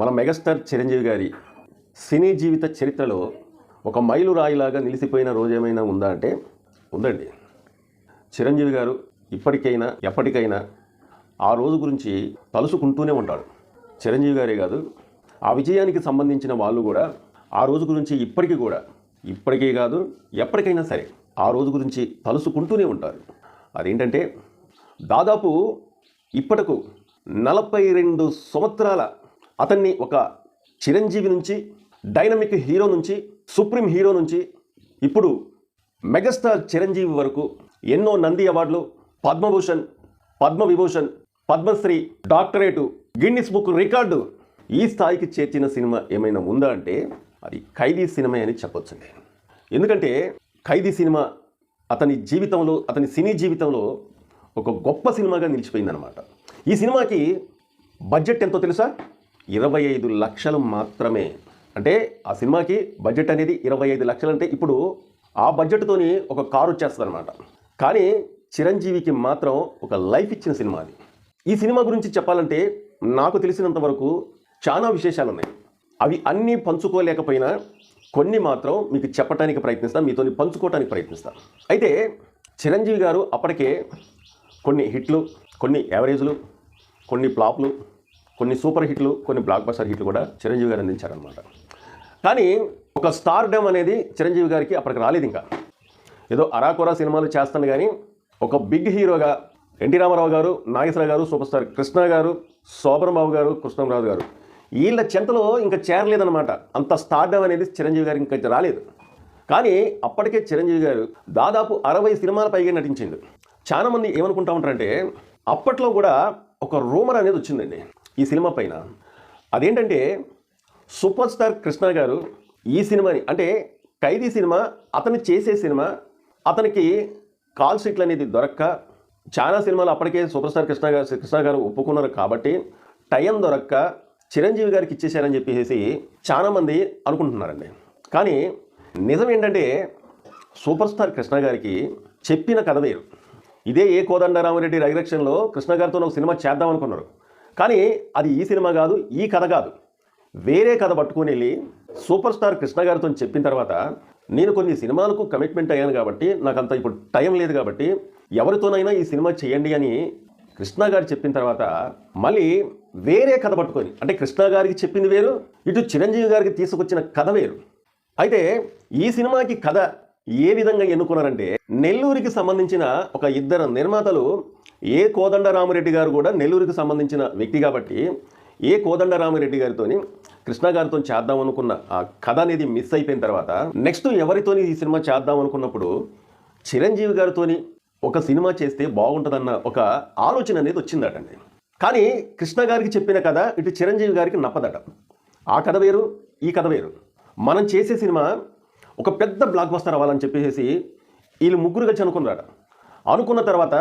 మన మెగాస్టార్ చిరంజీవి గారి సినీ జీవిత చరిత్రలో ఒక మైలురాయిలాగా నిలిచిపోయిన రోజు ఏమైనా ఉందా అంటే ఉందండి. చిరంజీవి గారు ఇప్పటికైనా ఎప్పటికైనా ఆ రోజు గురించి తలుసుకుంటూనే ఉంటాడు. చిరంజీవి గారే కాదు ఆ విజయానికి సంబంధించిన వాళ్ళు కూడా ఆ రోజు గురించి ఇప్పటికీ కూడా ఇప్పటికే కాదు ఎప్పటికైనా సరే ఆ రోజు గురించి తలుసుకుంటూనే ఉంటారు. అదేంటంటే దాదాపు ఇప్పటికు నలభై రెండు సంవత్సరాల అతన్ని ఒక చిరంజీవి నుంచి డైనమిక్ హీరో నుంచి సుప్రీం హీరో నుంచి ఇప్పుడు మెగాస్టార్ చిరంజీవి వరకు ఎన్నో నంది అవార్డులు Padma Bhushan Padma Vibhushan Padma Shri doctorate Guinness book record ఈ స్థాయికి చేర్చిన సినిమా ఏమైనా ఉందా అంటే అది ఖైదీ సినిమా అని చెప్పొచ్చండి. ఎందుకంటే ఖైదీ సినిమా అతని జీవితంలో అతని సినీ జీవితంలో ఒక గొప్ప సినిమాగా నిలిచిపోయిందనమాట ఈ సినిమాకి బడ్జెట్ ఎంతో తెలుసా? ఇరవై ఐదు లక్షలు మాత్రమే. అంటే ఆ సినిమాకి బడ్జెట్ అనేది ఇరవై ఐదు లక్షలు అంటే ఇప్పుడు ఆ బడ్జెట్తోని ఒక కారు వచ్చేస్తుంది అనమాట కానీ చిరంజీవికి మాత్రం ఒక లైఫ్ ఇచ్చిన సినిమా అది. ఈ సినిమా గురించి చెప్పాలంటే నాకు తెలిసినంత వరకు చాలా విశేషాలు ఉన్నాయి అవి అన్నీ పంచుకోలేకపోయినా కొన్ని మాత్రం మీకు చెప్పడానికి ప్రయత్నిస్తాను మీతో పంచుకోవడానికి ప్రయత్నిస్తాను అయితే చిరంజీవి గారు అప్పటికే కొన్ని హిట్లు కొన్ని యావరేజ్లు కొన్ని ఫ్లాప్లు కొన్ని సూపర్ హిట్లు కొన్ని బ్లాక్ బస్టర్ హిట్లు కూడా చిరంజీవి గారు అందించారనమాట కానీ ఒక స్టార్ డమ్ అనేది చిరంజీవి గారికి అప్పటికి రాలేదు ఇంకా. ఏదో అరాకొరా సినిమాలు చేస్తాను కానీ ఒక బిగ్ హీరోగా ఎన్టీ రామారావు గారు నాగేశ్వరరావు గారు సూపర్ స్టార్ కృష్ణ గారు శోభనబాబు గారు కృష్ణరాజు గారు వీళ్ళ చెంతలో ఇంకా చేరలేదన్నమాట అంత స్టార్డమ్ అనేది చిరంజీవి గారికి ఇంకా రాలేదు. కానీ అప్పటికే చిరంజీవి గారు దాదాపు అరవై సినిమాల పైగా నటించింది చాలా మంది ఏమనుకుంటా ఉంటారంటే అప్పట్లో కూడా ఒక రూమర్ అనేది వచ్చిందండి. ఈ సినిమా పైన. అదేంటంటే సూపర్ స్టార్ కృష్ణ గారు ఈ సినిమాని అంటే ఖైదీ సినిమా అతను చేసే సినిమా అతనికి కాల్ షీట్లు అనేది దొరక్క చాలా సినిమాలు అప్పటికే సూపర్ స్టార్ కృష్ణ గారు కృష్ణ గారు ఒప్పుకున్నారు కాబట్టి టైం దొరక్క చిరంజీవి గారికి ఇచ్చేశారని చెప్పేసి చాలామంది అనుకుంటున్నారండి. కానీ నిజం ఏంటంటే సూపర్ స్టార్ కృష్ణ గారికి చెప్పిన కథ వేరు. ఇదే ఏ కోదండరామరెడ్డి రైరక్షన్లో కృష్ణ గారితో ఒక సినిమా చేద్దాం అనుకున్నారు. కానీ అది ఈ సినిమా కాదు ఈ కథ కాదు. వేరే కథ పట్టుకొని వెళ్ళి సూపర్ స్టార్ కృష్ణ గారితో చెప్పిన తర్వాత నేను కొన్ని సినిమాలకు కమిట్మెంట్ అయ్యాను కాబట్టి నాకు అంత ఇప్పుడు టైం లేదు కాబట్టి ఎవరితోనైనా ఈ సినిమా చేయండి అని కృష్ణ గారు చెప్పిన తర్వాత మళ్ళీ వేరే కథ పట్టుకొని అంటే కృష్ణ గారికి చెప్పింది వేరు ఇటు చిరంజీవి గారికి తీసుకొచ్చిన కథ వేరు. అయితే ఈ సినిమాకి కథ ఏ విధంగా ఎన్నుకున్నారంటే నెల్లూరికి సంబంధించిన ఒక ఇద్దరు నిర్మాతలు ఏ కోదండరామరెడ్డి గారు కూడా నెల్లూరుకి సంబంధించిన వ్యక్తి కాబట్టి ఏ కోదండరామరెడ్డి గారితోని కృష్ణ గారితో చేద్దాం అనుకున్న ఆ కథ అనేది మిస్ అయిపోయిన తర్వాత నెక్స్ట్ ఎవరితోని ఈ సినిమా చేద్దాం అనుకున్నప్పుడు చిరంజీవి గారితోని ఒక సినిమా చేస్తే బాగుంటుందన్న ఒక ఆలోచన అనేది వచ్చిందటండి. కానీ కృష్ణ గారికి చెప్పిన కథ ఇటు చిరంజీవి గారికి నప్పదట. ఆ కథ వేరు ఈ కథ వేరు. మనం చేసే సినిమా ఒక పెద్ద బ్లాక్ బస్టర్ అవ్వాలని చెప్పేసి వీళ్ళు ముగ్గురు కలిసి అనుకున్నారట అనుకున్న తర్వాత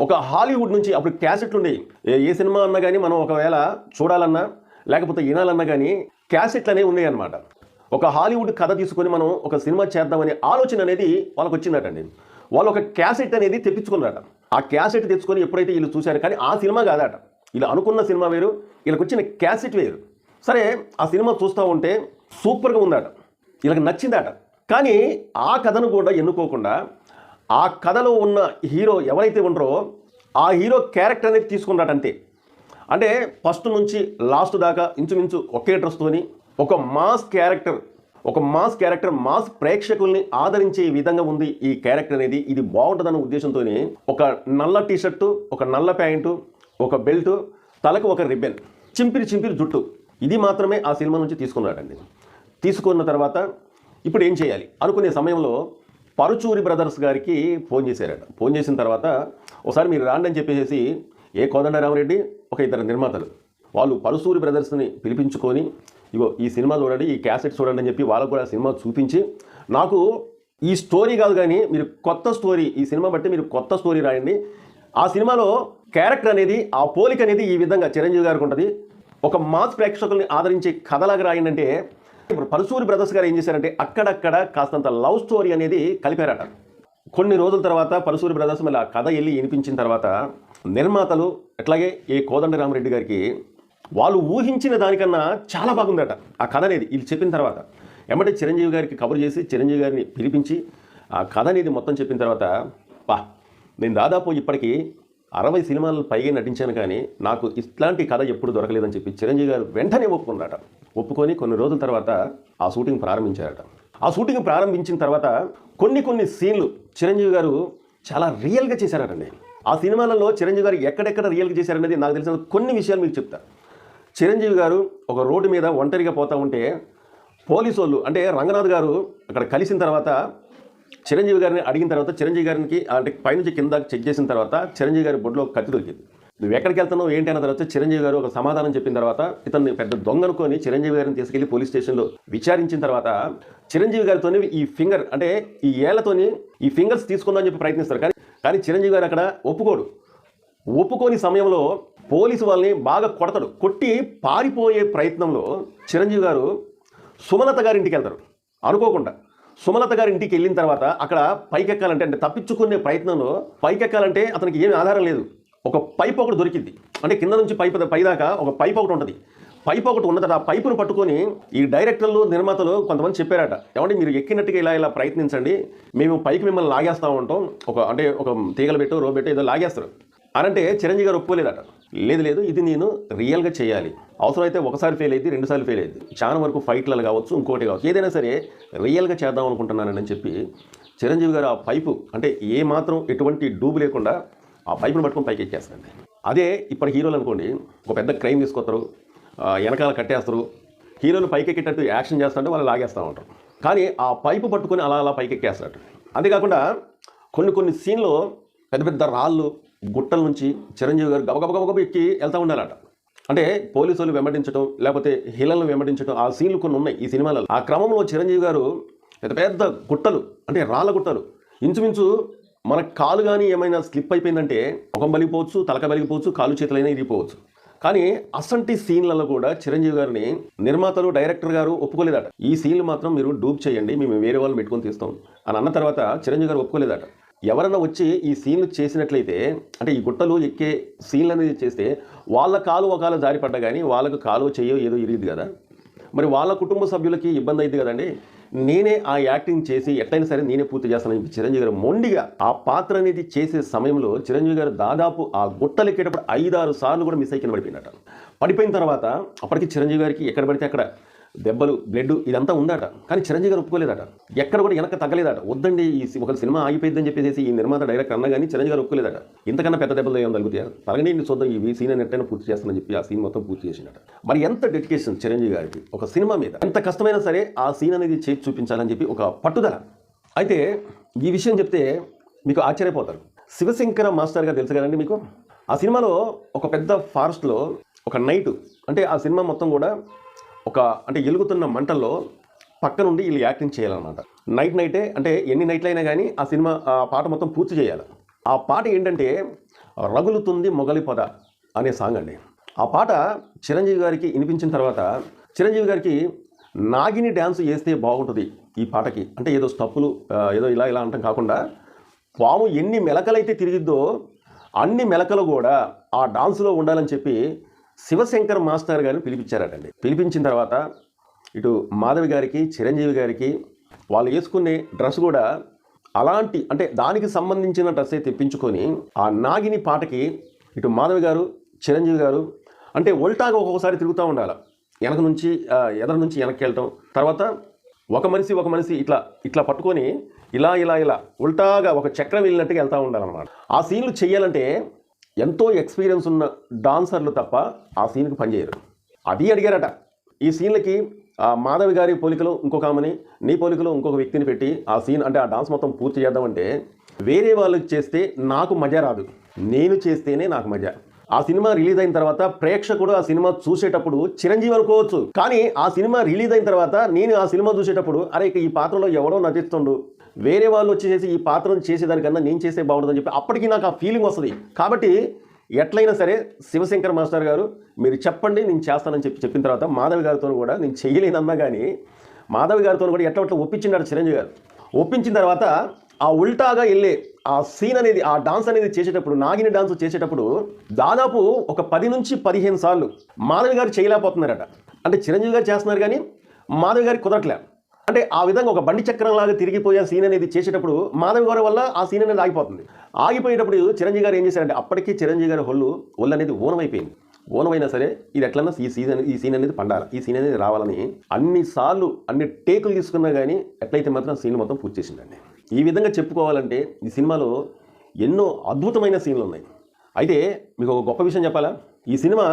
ఒక హాలీవుడ్ నుంచి అప్పుడు క్యాసెట్లు ఉండేవి. ఏ- ఏ సినిమా అన్నా కానీ మనం ఒకవేళ చూడాలన్నా లేకపోతే వినాలన్నా కానీ క్యాసెట్లు అనేవి ఉన్నాయి అనమాట ఒక హాలీవుడ్ కథ తీసుకొని మనం ఒక సినిమా చేద్దామనే ఆలోచన అనేది వాళ్ళకి వచ్చిందటండి వాళ్ళు ఒక క్యాసెట్ అనేది తెప్పించుకున్నారట. ఆ క్యాసెట్ తెచ్చుకొని ఎప్పుడైతే వీళ్ళు చూశారు కానీ ఆ సినిమా కాదట. వీళ్ళు అనుకున్న సినిమా వేరు వీళ్ళకి వచ్చిన క్యాసెట్ వేరు. సరే ఆ సినిమా చూస్తూ ఉంటే సూపర్గా ఉందట. వీళ్ళకి నచ్చిందట. కానీ ఆ కథను కూడా ఎన్నుకోకుండా ఆ కథలో ఉన్న హీరో ఎవరైతే ఉండరో ఆ హీరో క్యారెక్టర్ అనేది తీసుకున్నాడు అంతే. అంటే ఫస్ట్ నుంచి లాస్ట్ దాకా ఇంచుమించు ఒకే డ్రెస్తోని ఒక మాస్ క్యారెక్టర్ ఒక మాస్ క్యారెక్టర్ మాస్ ప్రేక్షకుల్ని ఆదరించే విధంగా ఉంది ఈ క్యారెక్టర్ అనేది. ఇది బాగుంటుందన్న ఉద్దేశంతోనే ఒక నల్ల టీషర్టు ఒక నల్ల ప్యాంటు ఒక బెల్ట్ తలకు ఒక రిబ్బెన్ చింపిరి చింపిరి జుట్టు. ఇది మాత్రమే ఆ సినిమా నుంచి తీసుకున్నాడండి. తీసుకున్న తర్వాత ఇప్పుడు ఏం చేయాలి? అనుకునే సమయంలో పరుచూరి బ్రదర్స్ గారికి ఫోన్ చేశారట. ఫోన్ చేసిన తర్వాత ఒకసారి మీరు రాండి అని చెప్పేసి ఏ కోదండరామరెడ్డి ఒక ఇద్దరు నిర్మాతలు వాళ్ళు పరుసూరి బ్రదర్స్ని పిలిపించుకొని ఇగో ఈ సినిమా చూడండి ఈ క్యాసెట్ చూడండి అని చెప్పి వాళ్ళకు కూడా సినిమా చూపించి నాకు ఈ స్టోరీ కాదు కానీ మీరు కొత్త స్టోరీ ఈ సినిమా బట్టి మీరు కొత్త స్టోరీ రాయండి. ఆ సినిమాలో క్యారెక్టర్ అనేది ఆ పోలిక అనేది ఈ విధంగా చిరంజీవి గారికి ఉంటుంది. ఒక మాస్ ప్రేక్షకుల్ని ఆదరించే కథలాగా రాయండి అంటే ఇప్పుడు పరశూరి బ్రదర్స్ గారు ఏం చేశారంటే అక్కడక్కడ కాస్తంత లవ్ స్టోరీ అనేది కలిపారట. కొన్ని రోజుల తర్వాత పరశూరి బ్రదర్స్ మళ్ళీ ఆ కథ వెళ్ళి వినిపించిన తర్వాత నిర్మాతలు అట్లాగే ఏ కోదండరామరెడ్డి గారికి వాళ్ళు ఊహించిన దానికన్నా చాలా బాగుందట ఆ కథ అనేది వీళ్ళు చెప్పిన తర్వాత. ఎమ్మటే చిరంజీవి గారికి కబురు చేసి చిరంజీవి గారిని పిలిపించి ఆ కథ అనేది మొత్తం చెప్పిన తర్వాత పా నేను దాదాపు ఇప్పటికీ అరవై సినిమాలు పైగా నటించాను కానీ నాకు ఇట్లాంటి కథ ఎప్పుడు దొరకలేదని చెప్పి చిరంజీవి గారు వెంటనే ఒప్పుకున్నారట. ఒప్పుకొని కొన్ని రోజుల తర్వాత ఆ షూటింగ్ ప్రారంభించారట. ఆ షూటింగ్ ప్రారంభించిన తర్వాత కొన్ని కొన్ని సీన్లు చిరంజీవి గారు చాలా రియల్గా చేశారటండి. ఆ సినిమాలలో చిరంజీవి గారు ఎక్కడెక్కడ రియల్గా చేశారనేది నాకు తెలిసిన కొన్ని విషయాలు మీకు చెప్తా. చిరంజీవి గారు ఒక రోడ్డు మీద ఒంటరిగా పోతూ ఉంటే పోలీసు వాళ్ళు అంటే రంగనాథ్ గారు అక్కడ కలిసిన తర్వాత చిరంజీవి గారిని అడిగిన తర్వాత చిరంజీవి గారికి అంటే పైనుంచి కింద చెక్ చేసిన తర్వాత చిరంజీవి గారి బొడ్లో కత్తి దొరికింది. నువ్వు ఎక్కడికి వెళ్తున్నావు ఏంటి అన్న తర్వాత చిరంజీవి గారు ఒక సమాధానం చెప్పిన తర్వాత ఇతన్ని పెద్ద దొంగ అనుకొని చిరంజీవి గారిని తీసుకెళ్ళి పోలీస్ స్టేషన్లో విచారించిన తర్వాత చిరంజీవి గారితోనే ఈ ఫింగర్ అంటే ఈ ఏళ్ళతోని ఈ ఫింగర్స్ తీసుకుందామని చెప్పి ప్రయత్నిస్తారు. కానీ కానీ చిరంజీవి గారు అక్కడ ఒప్పుకోడు. ఒప్పుకోని సమయంలో పోలీసు వాళ్ళని బాగా కొడతాడు. కొట్టి పారిపోయే ప్రయత్నంలో చిరంజీవి గారు సుమలత గారి ఇంటికి వెళ్తారు. అనుకోకుండా. సుమలత గారి ఇంటికి వెళ్ళిన తర్వాత అక్కడ పైకెక్కాలంటే అంటే తప్పించుకునే ప్రయత్నంలో పైకెక్కాలంటే అతనికి ఏమి ఆధారం లేదు. ఒక పైప్ ఒకటి దొరికింది. అంటే కింద నుంచి పైప్ పైదాకా ఒక పైప్ ఒకటి ఉంటుంది. పైప్ ఒకటి ఉన్నదట ఆ పైపును పట్టుకొని ఈ డైరెక్టర్లు నిర్మాతలు కొంతమంది చెప్పారట ఏమంటే మీరు ఎక్కినట్టుగా ఇలా ఇలా ప్రయత్నించండి. మేము పైకి మిమ్మల్ని లాగేస్తూ ఉంటాం. ఒక అంటే ఒక తీగలు పెట్టు రో పెట్టు ఏదో లాగేస్తారు. అనంటే చిరంజీవి గారు ఒప్పుకోలేదట. లేదు లేదు ఇది నేను రియల్గా చేయాలి. అవసరమైతే ఒకసారి ఫెయిల్ అయింది రెండుసార్లు ఫెయిల్ అయింది చాలా వరకు ఫైట్లలో కావచ్చు ఇంకోటి కావచ్చు. ఏదైనా సరే రియల్గా చేద్దాం అనుకుంటున్నానని చెప్పి చిరంజీవి గారు ఆ పైపు అంటే ఏ మాత్రం ఎటువంటి డూబు లేకుండా ఆ పైపును పట్టుకొని పైకి ఎక్కేస్తారండి. అదే ఇప్పుడు హీరోలు అనుకోండి ఒక పెద్ద క్రైమ్ తీసుకొస్తారు వెనకాల కట్టేస్తారు. హీరోలు పైకి ఎక్కేటట్టు యాక్షన్ చేస్తుంటే వాళ్ళు లాగేస్తూ ఉంటారు. కానీ ఆ పైపు పట్టుకొని అలా అలా పైకి ఎక్కేస్తాడు అంతేకాకుండా కొన్ని కొన్ని సీన్లో పెద్ద పెద్ద రాళ్ళు గుట్టల నుంచి చిరంజీవి గారు గబగబగబగబ ఎక్కి వెళ్తూ ఉండాలట. అంటే పోలీసులు వెంబడించడం లేకపోతే హీలలను వెంబడించడం ఆ సీన్లు కొన్ని ఉన్నాయి ఈ సినిమాలలో. ఆ క్రమంలో చిరంజీవి గారు పెద్ద పెద్ద గుట్టలు అంటే రాళ్ళ గుట్టలు ఇంచుమించు మన కాలు కానీ ఏమైనా స్లిప్ అయిపోయిందంటే ముఖం బలిగిపోవచ్చు తలక బలిగిపోవచ్చు కాలు చేతులైనా ఇరిగిపోవచ్చు. కానీ అసంటి సీన్లలో కూడా చిరంజీవి గారిని నిర్మాతలు డైరెక్టర్ గారు ఒప్పుకోలేదట. ఈ సీన్లు మాత్రం మీరు డూప్ చేయండి మేము వేరే వాళ్ళని పెట్టుకొని తీస్తాం అని అన్న తర్వాత చిరంజీవి గారు ఒప్పుకోలేదట. ఎవరైనా వచ్చి ఈ సీన్లు చేసినట్లయితే అంటే ఈ గుట్టలు ఎక్కే సీన్లు అనేది చేస్తే వాళ్ళ కాలు ఒకవేళ జారిపడ్డా కానీ వాళ్ళకు కాలు చెయ్యో ఏదో ఇరిగింది కదా. మరి వాళ్ళ కుటుంబ సభ్యులకి ఇబ్బంది అయింది కదండి. నేనే ఆ యాక్టింగ్ చేసి ఎట్లయినా సరే నేనే పూర్తి చేస్తానని చెప్పి చిరంజీవి గారు మొండిగా ఆ పాత్ర అనేది చేసే సమయంలో చిరంజీవి గారు దాదాపు ఆ గుట్టలు ఎక్కేటప్పుడు ఐదారు సార్లు కూడా మిస్ అయ్యి కింద పడిపోయినట పడిపోయిన తర్వాత అప్పటికి చిరంజీవి గారికి ఎక్కడ పడితే అక్కడ దెబ్బలు బ్లడ్ ఇదంతా ఉందట. కానీ చిరంజీవి గారు ఒప్పుకోలేదట. ఎక్కడ కూడా వెనక తగ్గలేదట. వద్దండి ఈ ఒక సినిమా ఆగిపోయిందని చెప్పేసి ఈ నిర్మాత డైరెక్టర్ అన్న కానీ చిరంజీవి గారు ఒప్పుకోలేదట. ఇంతకన్నా పెద్ద దెబ్బలు ఏమో తగ్గుతాయా? తలగని చూద్దాం ఈ సీన్ ఎట్టైనా పూర్తి చేస్తానని చెప్పి ఆ సీన్ మొత్తం పూర్తి చేసినట మరి ఎంత డెడికేషన్ చిరంజీవి గారికి? ఒక సినిమా మీద. ఎంత కష్టమైనా సరే ఆ సీన్ అనేది చేసి చూపించాలని చెప్పి ఒక పట్టుదల. అయితే ఈ విషయం చెప్తే మీకు ఆశ్చర్యపోతారు. శివశంకర మాస్టర్ గారు తెలుసు కదండి మీకు? ఆ సినిమాలో ఒక పెద్ద ఫారెస్ట్లో ఒక నైట్ అంటే ఆ సినిమా మొత్తం కూడా ఒక అంటే ఎలుగుతున్న మంటల్లో పక్క నుండి వీళ్ళు యాక్టింగ్ చేయాలన్నమాట. నైట్ నైటే అంటే ఎన్ని నైట్లు అయినా కానీ ఆ సినిమా ఆ పాట మొత్తం పూర్తి చేయాలి. ఆ పాట ఏంటంటే రగులుతుంది మొగలి పద అనే సాంగ్ అండి. ఆ పాట చిరంజీవి గారికి వినిపించిన తర్వాత చిరంజీవి గారికి నాగిని డ్యాన్స్ వేస్తే బాగుంటుంది ఈ పాటకి. అంటే ఏదో స్టప్పులు ఏదో ఇలా ఇలా అంటాం కాకుండా పాము ఎన్ని మెలకలైతే తిరిగిద్దో అన్ని మెలకలు కూడా ఆ డాన్స్లో ఉండాలని చెప్పి శివశంకర్ మాస్టర్ గారిని పిలిపించారటండి. పిలిపించిన తర్వాత ఇటు మాధవి గారికి చిరంజీవి గారికి వాళ్ళు వేసుకునే డ్రెస్ కూడా అలాంటి అంటే దానికి సంబంధించిన డ్రెస్సే తెప్పించుకొని ఆ నాగిని పాటకి ఇటు మాధవి గారు చిరంజీవి గారు అంటే ఉల్టాగా ఒక్కొక్కసారి తిరుగుతూ ఉండాలి. వెనక నుంచి ఆ, ఎదర నుంచి వెనక్కి వెళ్ళటం. తర్వాత ఒక మనిషి ఒక మనిషి ఇట్లా ఇట్లా పట్టుకొని ఇలా ఇలా ఇలా ఉల్టాగా ఒక చక్రం వెళ్ళినట్టుగా వెళ్తూ ఉండాలన్నమాట. ఆ సీన్లు చేయాలంటే ఎంతో ఎక్స్పీరియన్స్ ఉన్న డాన్సర్లు తప్ప ఆ సీన్కి పనిచేయరు అది అడిగారట. ఈ సీన్లకి ఆ మాధవి గారి పోలికలో ఇంకొక ఆమెని నీ పోలికలో ఇంకొక వ్యక్తిని పెట్టి ఆ సీన్ అంటే ఆ డాన్స్ మొత్తం పూర్తి చేద్దామంటే వేరే వాళ్ళకి చేస్తే నాకు మజా రాదు. నేను చేస్తేనే నాకు మజా. ఆ సినిమా రిలీజ్ అయిన తర్వాత ప్రేక్షకుడు ఆ సినిమా చూసేటప్పుడు చిరంజీవి అనుకోవచ్చు. కానీ ఆ సినిమా రిలీజ్ అయిన తర్వాత నేను ఆ సినిమా చూసేటప్పుడు అరే ఈ పాత్రలో ఎవడో నటిస్తుండు వేరే వాళ్ళు వచ్చేసి ఈ పాత్రను చేసేదానికన్నా నేను చేసే బాగుంటుందని చెప్పి అప్పటికి నాకు ఆ ఫీలింగ్ వస్తుంది. కాబట్టి ఎట్లయినా సరే శివశంకర్ మాస్టర్ గారు మీరు చెప్పండి నేను చేస్తానని చెప్పి చెప్పిన తర్వాత మాధవి గారితో కూడా నేను చేయలేనన్నా కానీ మాధవి గారితో కూడా ఎట్లా ఎట్లా ఒప్పించినాడు చిరంజీవి గారు. ఒప్పించిన తర్వాత ఆ ఉల్టాగా వెళ్ళే ఆ సీన్ అనేది ఆ డాన్స్ అనేది చేసేటప్పుడు నాగిని డాన్స్ చేసేటప్పుడు దాదాపు ఒక పది నుంచి పదిహేను సార్లు మాధవి గారు చేయలేకపోతున్నారట. అంటే చిరంజీవి గారు చేస్తున్నారు కానీ మాధవి గారికి కుదరట్లేదు అంటే ఆ విధంగా ఒక బండి చక్రం లాగా తిరిగిపోయే సీన్ అనేది చేసేటప్పుడు మాధవి గారి వల్ల ఆ సీన్ అనేది ఆగిపోతుంది. ఆగిపోయేటప్పుడు చిరంజీవి గారు ఏం చేశారంటే అప్పటికీ చిరంజీవి గారి హొల్లు ఒళ్ళు అనేది ఓనమైపోయింది. ఓనమైనా సరే ఇది ఎట్లన్నా ఈ సీజన్ ఈ సీన్ అనేది పండాలి. ఈ సీన్ అనేది రావాలని అన్ని సార్లు అన్ని టేకులు తీసుకున్నా కానీ ఎట్లయితే మాత్రం సీన్ మొత్తం పూర్తి చేసిందండి. ఈ విధంగా చెప్పుకోవాలంటే ఈ సినిమాలో ఎన్నో అద్భుతమైన సీన్లు ఉన్నాయి. అయితే మీకు ఒక గొప్ప విషయం చెప్పాలా? ఈ సినిమా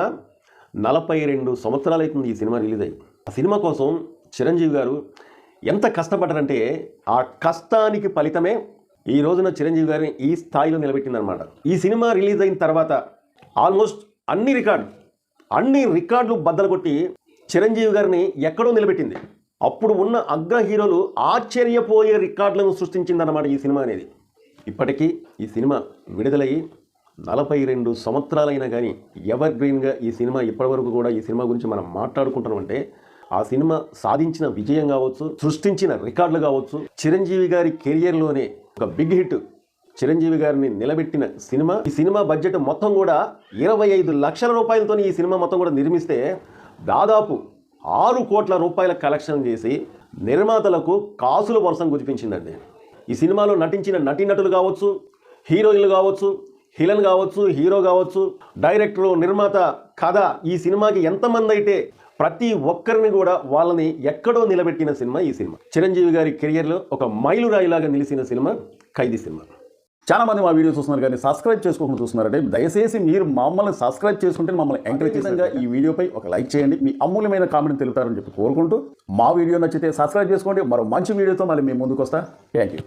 నలభై రెండు సంవత్సరాలు అవుతుంది ఈ సినిమా రిలీజ్ అయ్యి. ఆ సినిమా కోసం చిరంజీవి గారు ఎంత కష్టపడ్డారంటే ఆ కష్టానికి ఫలితమే ఈ రోజున చిరంజీవి గారిని ఈ స్థాయిలో నిలబెట్టిందనమాట ఈ సినిమా రిలీజ్ అయిన తర్వాత ఆల్మోస్ట్ అన్ని రికార్డు అన్ని రికార్డులు బద్దలు కొట్టి చిరంజీవి గారిని ఎక్కడో నిలబెట్టింది. అప్పుడు ఉన్న అగ్ర హీరోలు ఆశ్చర్యపోయే రికార్డులను సృష్టించిందన్నమాట ఈ సినిమా అనేది. ఇప్పటికీ ఈ సినిమా విడుదలయ్యి నలభై రెండు సంవత్సరాలైనా కానీ ఎవర్ గ్రీన్గా ఈ సినిమా ఇప్పటివరకు కూడా ఈ సినిమా గురించి మనం మాట్లాడుకుంటున్నామంటే ఆ సినిమా సాధించిన విజయం కావచ్చు సృష్టించిన రికార్డులు కావచ్చు చిరంజీవి గారి కెరియర్లోనే ఒక బిగ్ హిట్ చిరంజీవి గారిని నిలబెట్టిన సినిమా. ఈ సినిమా బడ్జెట్ మొత్తం కూడా ఇరవై ఐదు లక్షల రూపాయలతో ఈ సినిమా మొత్తం కూడా నిర్మిస్తే దాదాపు ఆరు కోట్ల రూపాయల కలెక్షన్ చేసి నిర్మాతలకు కాసుల వర్షం కురిపించిందండి. ఈ సినిమాలో నటించిన నటీనటులు కావచ్చు హీరోయిన్లు కావచ్చు హిలన్ కావచ్చు హీరో కావచ్చు డైరెక్టరు నిర్మాత కథ ఈ సినిమాకి ఎంతమంది అయితే ప్రతి ఒక్కరిని కూడా వాళ్ళని ఎక్కడో నిలబెట్టిన సినిమా ఈ సినిమా. చిరంజీవి గారి కెరియర్లో ఒక మైలురాయిలాగా నిలిచిన సినిమా ఖైదీ సినిమా. చాలా మంది మా వీడియో చూస్తున్నారు కానీ సబ్స్క్రైబ్ చేసుకోకుండా చూస్తున్నారంటే దయచేసి మీరు మమ్మల్ని సబ్స్క్రైబ్ చేసుకుంటే మమ్మల్ని ఎంకరేజ్ చేసినగా ఈ వీడియోపై ఒక లైక్ చేయండి. మీ అమూల్యమైన కామెంట్ తెలుపుతారని చెప్పి కోరుకుంటూ మా వీడియో నచ్చితే సబ్స్క్రైబ్ చేసుకోండి. మరో మంచి వీడియోతో మళ్ళీ మేము ముందుకు వస్తా. Thank you